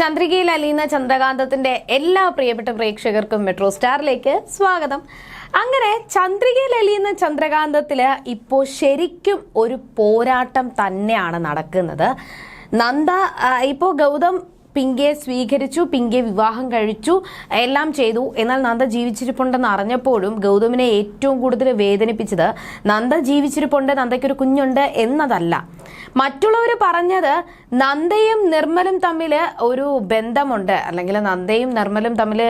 ചന്ദ്രികയിൽ അലിയുന്ന ചന്ദ്രകാന്തത്തിന്റെ എല്ലാ പ്രിയപ്പെട്ട പ്രേക്ഷകർക്കും മെട്രോ സ്റ്റാറിലേക്ക് സ്വാഗതം. അങ്ങനെ ചന്ദ്രികയിൽ അലിയുന്ന ചന്ദ്രകാന്തത്തിൽ ഇപ്പോ ശരിക്കും ഒരു പോരാട്ടം തന്നെയാണ് നടക്കുന്നത്. നന്ദ ഇപ്പോ ഗൗതം പിങ്കയെ സ്വീകരിച്ചു പിങ്കയെ വിവാഹം കഴിച്ചു എല്ലാം ചെയ്തു. എന്നാൽ നന്ദ ജീവിച്ചിരിപ്പുണ്ടെന്ന് അറിഞ്ഞപ്പോഴും ഗൗതമിനെ ഏറ്റവും കൂടുതൽ വേദനിപ്പിച്ചത് നന്ദ ജീവിച്ചിരിപ്പുണ്ട് നന്ദയ്ക്കൊരു കുഞ്ഞുണ്ട് എന്നതല്ല. മറ്റുള്ളവർ പറഞ്ഞത് നന്ദയും നിർമ്മലും തമ്മിൽ ഒരു ബന്ധമുണ്ട്. അല്ലെങ്കിൽ നന്ദയും നിർമ്മലും തമ്മിൽ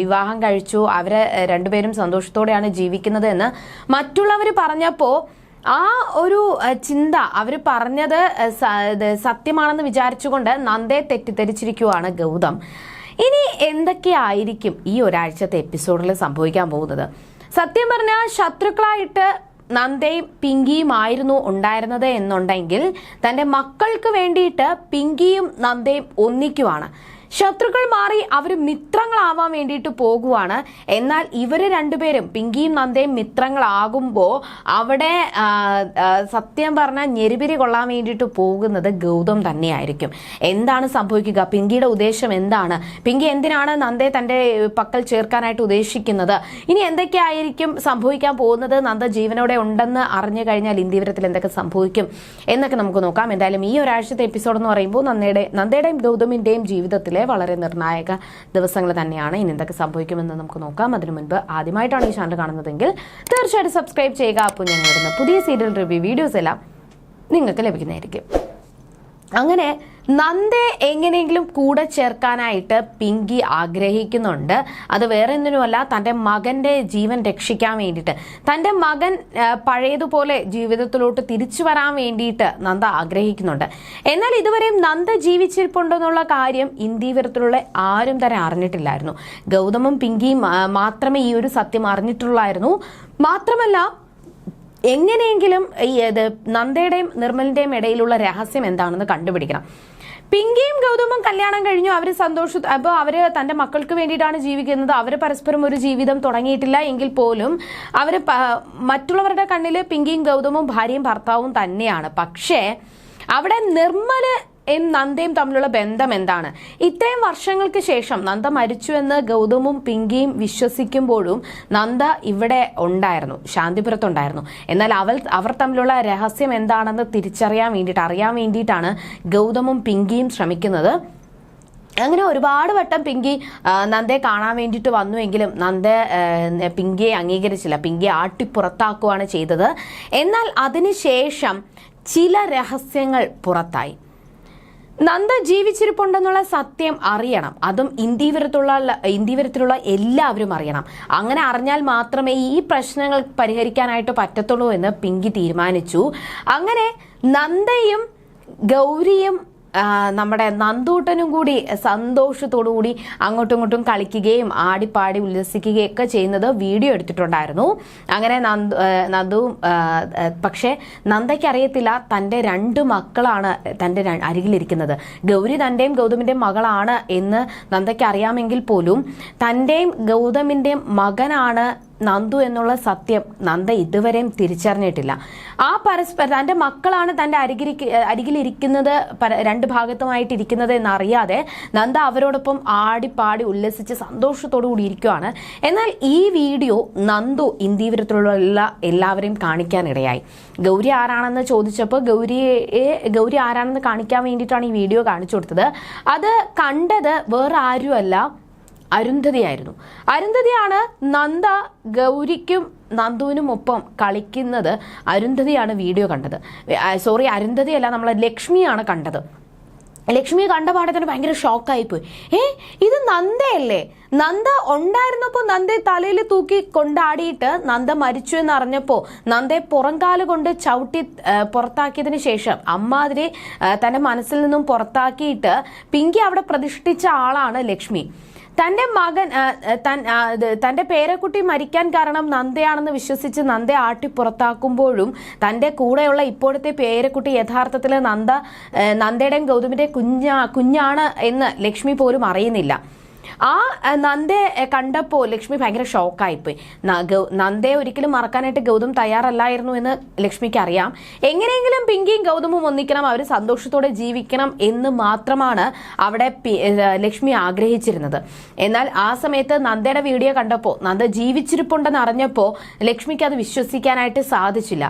വിവാഹം കഴിച്ചു. അവരെ രണ്ടുപേരും സന്തോഷത്തോടെയാണ് ജീവിക്കുന്നത് എന്ന് മറ്റുള്ളവർ പറഞ്ഞപ്പോൾ ആ ഒരു ചിന്ത അവർ പറഞ്ഞത് സത്യമാണെന്ന് വിചാരിച്ചുകൊണ്ട് നന്ദയെ തെറ്റിദ്ധരിച്ചിരിക്കുവാണ് ഗൗതം. ഇനി എന്തൊക്കെയായിരിക്കും ഈ ഒരാഴ്ചത്തെ എപ്പിസോഡിൽ സംഭവിക്കാൻ പോകുന്നത്? സത്യം പറഞ്ഞാൽ ശത്രുക്കളായിട്ട് നന്ദയും പിങ്കിയുമായിരുന്നു ഉണ്ടായിരുന്നത് എന്നുണ്ടെങ്കിൽ തന്റെ മക്കൾക്ക് വേണ്ടിയിട്ട് പിങ്കിയും നന്ദയും ഒന്നിക്കുവാണ്. ശത്രുക്കൾ മാറി അവർ മിത്രങ്ങളാവാൻ വേണ്ടിയിട്ട് പോകുവാണ്. എന്നാൽ ഇവർ രണ്ടുപേരും പിങ്കിയും നന്ദയും മിത്രങ്ങളാകുമ്പോൾ അവിടെ സത്യം പറഞ്ഞാൽ ഞെരുപിരി കൊള്ളാൻ വേണ്ടിയിട്ട് പോകുന്നത് ഗൗതം തന്നെയായിരിക്കും. എന്താണ് സംഭവിക്കുക? പിങ്കിയുടെ ഉദ്ദേശം എന്താണ്? പിങ്കി എന്തിനാണ് നന്ദയെ തന്റെ പക്കൽ ചേർക്കാനായിട്ട് ഉദ്ദേശിക്കുന്നത്? ഇനി എന്തൊക്കെയായിരിക്കും സംഭവിക്കാൻ പോകുന്നത്? നന്ദ ജീവനോടെ ഉണ്ടെന്ന് അറിഞ്ഞു കഴിഞ്ഞാൽ ഇന്ത്യവരത്തിൽ എന്തൊക്കെ സംഭവിക്കും എന്നൊക്കെ നമുക്ക് നോക്കാം. എന്തായാലും ഈ ഒരാഴ്ചത്തെ എപ്പിസോഡ് എന്ന് പറയുമ്പോൾ നന്ദയുടെ നന്ദയുടെയും ഗൗതമിന്റെയും ജീവിതത്തിലെ വളരെ നിർണായക ദിവസങ്ങൾ തന്നെയാണ് ഇനി എന്തൊക്കെ സംഭവിക്കുമെന്ന് നമുക്ക് നോക്കാം. അതിനു മുൻപ് ആദ്യമായിട്ടാണ് ഈ ചാനൽ കാണുന്നതെങ്കിൽ തീർച്ചയായിട്ടും സബ്സ്ക്രൈബ് ചെയ്യുക. അപ്പോൾ ഞാൻ വരുന്ന പുതിയ സീരിയൽ റിവ്യൂ വീഡിയോസ് എല്ലാം നിങ്ങൾക്ക് ലഭിക്കുന്നതായിരിക്കും. അങ്ങനെ നന്ദയെ എങ്ങനെയെങ്കിലും കൂടെ ചേർക്കാനായിട്ട് പിങ്കി ആഗ്രഹിക്കുന്നുണ്ട്. അത് വേറെ എന്തിനുമല്ല തന്റെ മകന്റെ ജീവൻ രക്ഷിക്കാൻ വേണ്ടിയിട്ട്. തന്റെ മകൻ പഴയതുപോലെ ജീവിതത്തിലോട്ട് തിരിച്ചു വരാൻ വേണ്ടിയിട്ട് നന്ദ ആഗ്രഹിക്കുന്നുണ്ട്. എന്നാൽ ഇതുവരെയും നന്ദ ജീവിച്ചിരിപ്പുണ്ടെന്നുള്ള കാര്യം ഇന്ത്യവരത്തിലുള്ള ആരും തന്നെ അറിഞ്ഞിട്ടില്ലായിരുന്നു. ഗൗതമും പിങ്കിയും മാത്രമേ ഈ ഒരു സത്യം അറിഞ്ഞിട്ടുള്ളായിരുന്നു. മാത്രമല്ല എങ്ങനെയെങ്കിലും ഈ ഇത് നന്ദയുടെയും നിർമ്മലിന്റെയും ഇടയിലുള്ള രഹസ്യം എന്താണെന്ന് കണ്ടുപിടിക്കണം. പിങ്കിയും ഗൗതമും കല്യാണം കഴിഞ്ഞു. അവർ സന്തോഷ അപ്പോൾ അവർ തന്റെ മക്കൾക്ക് വേണ്ടിയിട്ടാണ് ജീവിക്കുന്നത്. അവർ പരസ്പരം ഒരു ജീവിതം തുടങ്ങിയിട്ടില്ല എങ്കിൽ പോലും അവർ മറ്റുള്ളവരുടെ കണ്ണിൽ പിങ്കിയും ഗൗതമും ഭാര്യയും ഭർത്താവും തന്നെയാണ്. പക്ഷേ അവിടെ നിർമ്മൽ യും നന്ദയും തമ്മിലുള്ള ബന്ധം എന്താണ്? ഇത്രയും വർഷങ്ങൾക്ക് ശേഷം നന്ദ മരിച്ചു എന്ന് ഗൗതമും പിങ്കിയും വിശ്വസിക്കുമ്പോഴും നന്ദ ഇവിടെ ഉണ്ടായിരുന്നു ശാന്തിപുരത്തുണ്ടായിരുന്നു. എന്നാൽ അവൾ അവർ തമ്മിലുള്ള രഹസ്യം എന്താണെന്ന് തിരിച്ചറിയാൻ വേണ്ടിയിട്ട് അറിയാൻ വേണ്ടിയിട്ടാണ് ഗൗതമും പിങ്കിയും ശ്രമിക്കുന്നത്. അങ്ങനെ ഒരുപാട് വട്ടം പിങ്കി നന്ദയെ കാണാൻ വേണ്ടിയിട്ട് വന്നുവെങ്കിലും നന്ദ പിങ്കിയെ അംഗീകരിച്ചില്ല. പിങ്കിയെ ആട്ടിപ്പുറത്താക്കുകയാണ് ചെയ്തത്. എന്നാൽ അതിനുശേഷം ചില രഹസ്യങ്ങൾ പുറത്തായി. നന്ദ ജീവിച്ചിരിപ്പുണ്ടെന്നുള്ള സത്യം അറിയണം. അതും ഇന്ത്യവരത്തുള്ള ഇന്ത്യവരത്തിലുള്ള എല്ലാവരും അറിയണം. അങ്ങനെ അറിഞ്ഞാൽ മാത്രമേ ഈ പ്രശ്നങ്ങൾ പരിഹരിക്കാനായിട്ട് പറ്റത്തുള്ളൂ എന്ന് പിങ്കി തീരുമാനിച്ചു. അങ്ങനെ നന്ദയും ഗൗരിയും നമ്മുടെ നന്ദൂട്ടനും കൂടി സന്തോഷത്തോടു കൂടി അങ്ങോട്ടും ഇങ്ങോട്ടും കളിക്കുകയും ആടിപ്പാടി ഉല്ലസിക്കുകയും ഒക്കെ ചെയ്യുന്നത് വീഡിയോ എടുത്തിട്ടുണ്ടായിരുന്നു. അങ്ങനെ നന്ദു നന്ദുവും പക്ഷേ നന്ദയ്ക്ക് അറിയത്തില്ല തന്റെ രണ്ട് മക്കളാണ് തന്റെ അരികിലിരിക്കുന്നത്. ഗൗരി തന്റെയും ഗൗതമിന്റെയും മകളാണ് എന്ന് നന്ദയ്ക്ക് അറിയാമെങ്കിൽ പോലും തന്റെയും ഗൗതമിന്റെയും മകനാണ് നന്ദു എന്നുള്ള സത്യം നന്ദ ഇതുവരെയും തിരിച്ചറിഞ്ഞിട്ടില്ല. ആ പരസ്പരം തന്റെ മക്കളാണ് തന്റെ അരികിരി അരികിലിരിക്കുന്നത് രണ്ട് ഭാഗത്തുമായിട്ട് ഇരിക്കുന്നത് എന്നറിയാതെ നന്ദ അവരോടൊപ്പം ആടിപ്പാടി ഉല്ലസിച്ച് സന്തോഷത്തോടു കൂടി ഇരിക്കുവാണ്. എന്നാൽ ഈ വീഡിയോ നന്ദു ഇന്ത്യവരത്തിലുള്ള എല്ലാ എല്ലാവരെയും കാണിക്കാനിടയായി. ഗൗരി ആരാണെന്ന് ചോദിച്ചപ്പോൾ ഗൗരിയെ ഗൗരി ആരാണെന്ന് കാണിക്കാൻ വേണ്ടിയിട്ടാണ് ഈ വീഡിയോ കാണിച്ചു കൊടുത്തത്. അത് കണ്ടത് വേറെ ആരുമല്ല അരുന്ധതിയായിരുന്നു. അരുന്ധതിയാണ് നന്ദ ഗൗരിക്കും നന്ദുവിനും ഒപ്പം കളിക്കുന്നത്. അരുന്ധതിയാണ് വീഡിയോ കണ്ടത്. സോറി അരുന്ധതിയല്ല നമ്മൾ ലക്ഷ്മിയാണ് കണ്ടത്. ലക്ഷ്മിയെ കണ്ട പാടെ തന്നെ ഭയങ്കര ഷോക്കായിപ്പോയി ഏ ഇത് നന്ദയല്ലേ? നന്ദ ഉണ്ടായിരുന്നപ്പോൾ നന്ദയെ തലയിൽ തൂക്കി കൊണ്ടാടിയിട്ട് നന്ദ മരിച്ചു എന്ന് അറിഞ്ഞപ്പോൾ നന്ദയെ പുറംകാൽ കൊണ്ട് ചവിട്ടി പുറത്താക്കിയതിന് ശേഷം അമ്മാതിരി തന്റെ മനസ്സിൽ നിന്നും പുറത്താക്കിയിട്ട് പിങ്കി അവിടെ പ്രതിഷ്ഠിച്ച ആളാണ് ലക്ഷ്മി. തന്റെ മകൻ തന്റെ പേരക്കുട്ടി മരിക്കാൻ കാരണം നന്ദയാണെന്ന് വിശ്വസിച്ച് നന്ദയെ ആട്ടി പുറത്താക്കുമ്പോഴും തന്റെ കൂടെയുള്ള ഇപ്പോഴത്തെ പേരക്കുട്ടി യഥാർത്ഥത്തിൽ നന്ദ നന്ദയുടെയും ഗൗതമിന്റെ കുഞ്ഞാ കുഞ്ഞാണ് എന്ന് ലക്ഷ്മി പോലും അറിയുന്നില്ല. ആ നന്ദെ കണ്ടപ്പോൾ ലക്ഷ്മി ഭയങ്കര ഷോക്കായിപ്പോയി. നന്ദയെ ഒരിക്കലും മറക്കാനായിട്ട് ഗൗതം തയ്യാറല്ലായിരുന്നു എന്ന് ലക്ഷ്മിക്ക് അറിയാം. എങ്ങനെയെങ്കിലും പിങ്കിയും ഗൗതമും ഒന്നിക്കണം അവർ സന്തോഷത്തോടെ ജീവിക്കണം എന്ന് മാത്രമാണ് അവിടെ ലക്ഷ്മി ആഗ്രഹിച്ചിരുന്നത്. എന്നാൽ ആ സമയത്ത് നന്ദയുടെ വീഡിയോ കണ്ടപ്പോൾ നന്ദ ജീവിച്ചിരിപ്പുണ്ടെന്ന് അറിഞ്ഞപ്പോൾ ലക്ഷ്മിക്ക് അത് വിശ്വസിക്കാനായിട്ട് സാധിച്ചില്ല.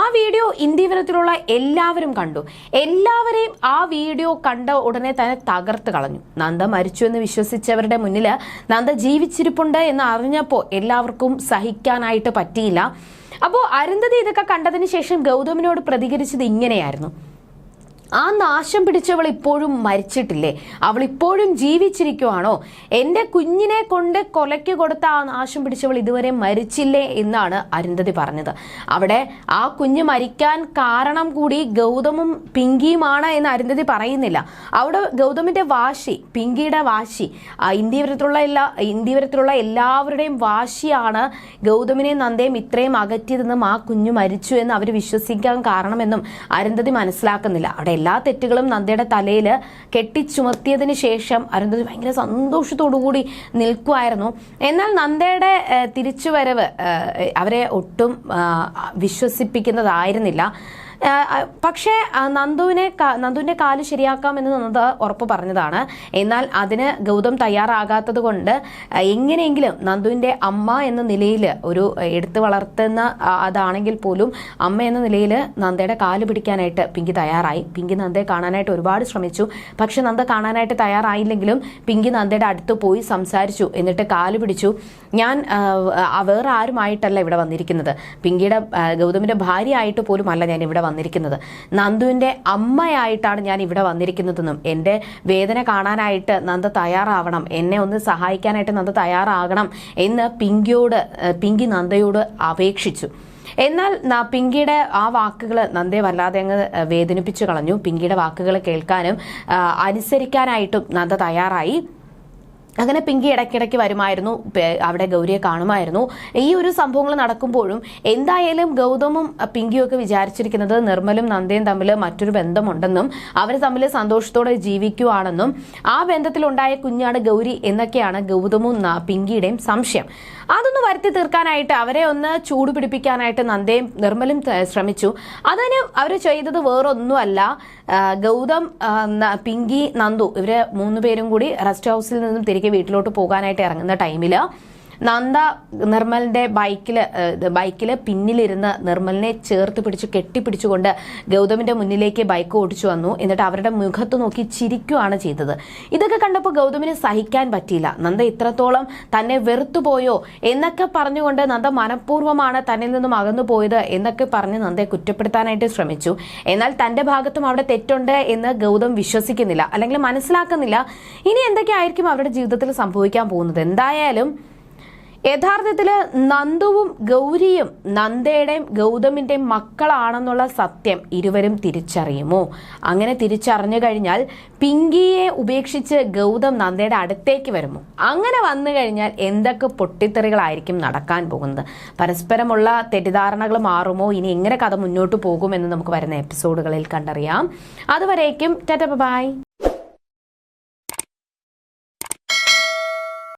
ആ വീഡിയോ ഇന്ത്യവരത്തിലുള്ള എല്ലാവരും കണ്ടു. എല്ലാവരെയും ആ വീഡിയോ കണ്ട ഉടനെ തന്നെ തകർത്ത് കളഞ്ഞു. നന്ദ മരിച്ചു എന്ന് വിശ്വസിച്ചവരുടെ മുന്നിൽ നന്ദ ജീവിച്ചിരിപ്പുണ്ട് എന്ന് അറിഞ്ഞപ്പോൾ എല്ലാവർക്കും സഹിക്കാനായിട്ട് പറ്റിയില്ല. അപ്പോൾ അരുന്ധതി ഇതൊക്കെ കണ്ടതിന് ശേഷം ഗൗതമിനോട് പ്രതികരിച്ചത് ഇങ്ങനെയായിരുന്നു. ആ നാശം പിടിച്ചവൾ ഇപ്പോഴും മരിച്ചിട്ടില്ലേ? അവൾ ഇപ്പോഴും ജീവിച്ചിരിക്കുവാണോ? എന്റെ കുഞ്ഞിനെ കൊണ്ട് കൊലയ്ക്ക് കൊടുത്ത ആ നാശം പിടിച്ചവൾ ഇതുവരെ മരിച്ചില്ലേ എന്നാണ് അരുന്ധതി പറഞ്ഞത്. അവിടെ ആ കുഞ്ഞ് മരിക്കാൻ കാരണം കൂടി ഗൗതമും പിങ്കിയുമാണ് എന്ന് അരുന്ധതി പറയുന്നില്ല. അവിടെ ഗൗതമിന്റെ വാശി പിങ്കിയുടെ വാശി ഇന്ത്യവരത്തുള്ള എല്ലാ ഇന്ത്യവരത്തിലുള്ള എല്ലാവരുടെയും വാശിയാണ് ഗൗതമിനെയും നന്ദയും ഇത്രയും അകറ്റിയതെന്നും ആ കുഞ്ഞു മരിച്ചു എന്ന് അവർ വിശ്വസിക്കാൻ കാരണമെന്നും അരുന്ധതി മനസ്സിലാക്കുന്നില്ല. അവിടെ എല്ലാ തെറ്റുകളും നന്ദയുടെ തലയിൽ കെട്ടിച്ചുമത്തിയതിന് ശേഷം അരുന്ധതി ഭയങ്കര സന്തോഷത്തോടു കൂടി നിൽക്കുമായിരുന്നു എന്നാൽ നന്ദയുടെ തിരിച്ചുവരവ് അവരെ ഒട്ടും വിശ്വസിപ്പിക്കുന്നതായിരുന്നില്ല. പക്ഷേ നന്ദുവിനെ നന്ദുവിന്റെ കാൽ ശരിയാക്കാമെന്ന് നന്ദ ഉറപ്പ് പറഞ്ഞതാണ്. എന്നാൽ അതിന് ഗൗതം തയ്യാറാകാത്തത് കൊണ്ട് എങ്ങനെയെങ്കിലും നന്ദുവിന്റെ അമ്മ എന്ന നിലയിൽ ഒരു എടുത്തു വളർത്തുന്ന അതാണെങ്കിൽ പോലും അമ്മ എന്ന നിലയിൽ നന്ദയുടെ കാൽ പിടിക്കാനായിട്ട് പിങ്കി തയ്യാറായി. പിങ്കി നന്ദയെ കാണാനായിട്ട് ഒരുപാട് ശ്രമിച്ചു. പക്ഷെ നന്ദ കാണാനായിട്ട് തയ്യാറായില്ലെങ്കിലും പിങ്കി നന്ദയുടെ അടുത്ത് പോയി സംസാരിച്ചു. എന്നിട്ട് കാൽ പിടിച്ചു. ഞാൻ വേറെ ആരുമായിട്ടല്ല ഇവിടെ വന്നിരിക്കുന്നത്. പിങ്കിയുടെ ഗൗതമിന്റെ ഭാര്യയായിട്ട് പോലും അല്ല ഞാൻ ഇവിടെ വന്നിരിക്കുന്നത്. നന്ദുവിന്റെ അമ്മയായിട്ടാണ് ഞാൻ ഇവിടെ വന്നിരിക്കുന്നതെന്നും എന്റെ വേദന കാണാനായിട്ട് നന്ദ തയ്യാറാവണം എന്നെ ഒന്ന് സഹായിക്കാനായിട്ട് നന്ദ തയ്യാറാകണം എന്ന് പിങ്കിയോട് പിങ്കി നന്ദയോട് അപേക്ഷിച്ചു. എന്നാൽ പിങ്കിയുടെ ആ വാക്കുകൾ നന്ദയെ വല്ലാതെ അങ്ങ് വേദനിപ്പിച്ചു കളഞ്ഞു. പിങ്കിയുടെ വാക്കുകൾ കേൾക്കാനും അനുസരിക്കാനായിട്ടും നന്ദ തയ്യാറായി. അങ്ങനെ പിങ്കി ഇടയ്ക്കിടയ്ക്ക് വരുമായിരുന്നു. അവിടെ ഗൗരിയെ കാണുമായിരുന്നു. ഈ ഒരു സംഭവങ്ങൾ നടക്കുമ്പോഴും എന്തായാലും ഗൗതമും പിങ്കിയും ഒക്കെ വിചാരിച്ചിരിക്കുന്നത് നിർമ്മലും നന്ദയും തമ്മിൽ മറ്റൊരു ബന്ധമുണ്ടെന്നും അവർ തമ്മിൽ സന്തോഷത്തോടെ ജീവിക്കുവാണെന്നും ആ ബന്ധത്തിലുണ്ടായ കുഞ്ഞാണ് ഗൗരി എന്നൊക്കെയാണ് ഗൗതമും പിങ്കിയുടെയും സംശയം. അതൊന്ന് വരുത്തി തീർക്കാനായിട്ട് അവരെ ഒന്ന് ചൂട് പിടിപ്പിക്കാനായിട്ട് നന്ദയും നിർമ്മലും ശ്രമിച്ചു. അതിന് അവർ ചെയ്തത് വേറൊന്നുമല്ല. ഗൗതം പിങ്കി നന്ദു ഇവർ മൂന്ന് പേരും കൂടി റെസ്റ്റ് ഹൗസിൽ നിന്നും തിരികെ വീട്ടിലോട്ട് പോകാനായിട്ട് ഇറങ്ങുന്ന ടൈമിൽ നന്ദ നിർമ്മലിന്റെ ബൈക്കിൽ ബൈക്കിൽ പിന്നിലിരുന്ന് നിർമ്മലിനെ ചേർത്ത് പിടിച്ച് കെട്ടിപ്പിടിച്ചുകൊണ്ട് ഗൗതമിന്റെ മുന്നിലേക്ക് ബൈക്ക് ഓടിച്ചു വന്നു. എന്നിട്ട് അവരുടെ മുഖത്ത് നോക്കി ചിരിക്കുകയാണ് ചെയ്തത്. ഇതൊക്കെ കണ്ടപ്പോൾ ഗൗതമിന് സഹിക്കാൻ പറ്റിയില്ല. നന്ദ ഇത്രത്തോളം തന്നെ വെറുത്തുപോയോ എന്നൊക്കെ പറഞ്ഞുകൊണ്ട് നന്ദ മനഃപൂർവമാണ് തന്നിൽ നിന്നും അകന്നു പോയത് എന്നൊക്കെ പറഞ്ഞ് നന്ദയെ കുറ്റപ്പെടുത്താനായിട്ട് ശ്രമിച്ചു. എന്നാൽ തന്റെ ഭാഗത്തും അവിടെ തെറ്റുണ്ട് എന്ന് ഗൗതം വിശ്വസിക്കുന്നില്ല. അല്ലെങ്കിൽ മനസ്സിലാക്കുന്നില്ല. ഇനി എന്തൊക്കെയായിരിക്കും അവരുടെ ജീവിതത്തിൽ സംഭവിക്കാൻ പോകുന്നത്? എന്തായാലും യഥാർത്ഥത്തിൽ നന്ദുവും ഗൗരിയും നന്ദയുടെയും ഗൗതമിന്റെയും മക്കളാണെന്നുള്ള സത്യം ഇരുവരും തിരിച്ചറിയുമോ? അങ്ങനെ തിരിച്ചറിഞ്ഞു കഴിഞ്ഞാൽ പിങ്കിയെ ഉപേക്ഷിച്ച് ഗൗതം നന്ദയുടെ അടുത്തേക്ക് വരുമോ? അങ്ങനെ വന്നു കഴിഞ്ഞാൽ എന്തൊക്കെ പൊട്ടിത്തെറികളായിരിക്കും നടക്കാൻ പോകുന്നത്? പരസ്പരമുള്ള തെറ്റിദ്ധാരണകൾ മാറുമോ? ഇനി എങ്ങനെ കഥ മുന്നോട്ട് പോകുമെന്ന് നമുക്ക് വരുന്ന എപ്പിസോഡുകളിൽ കണ്ടറിയാം. അതുവരേക്കും ടാറ്റ ബൈ.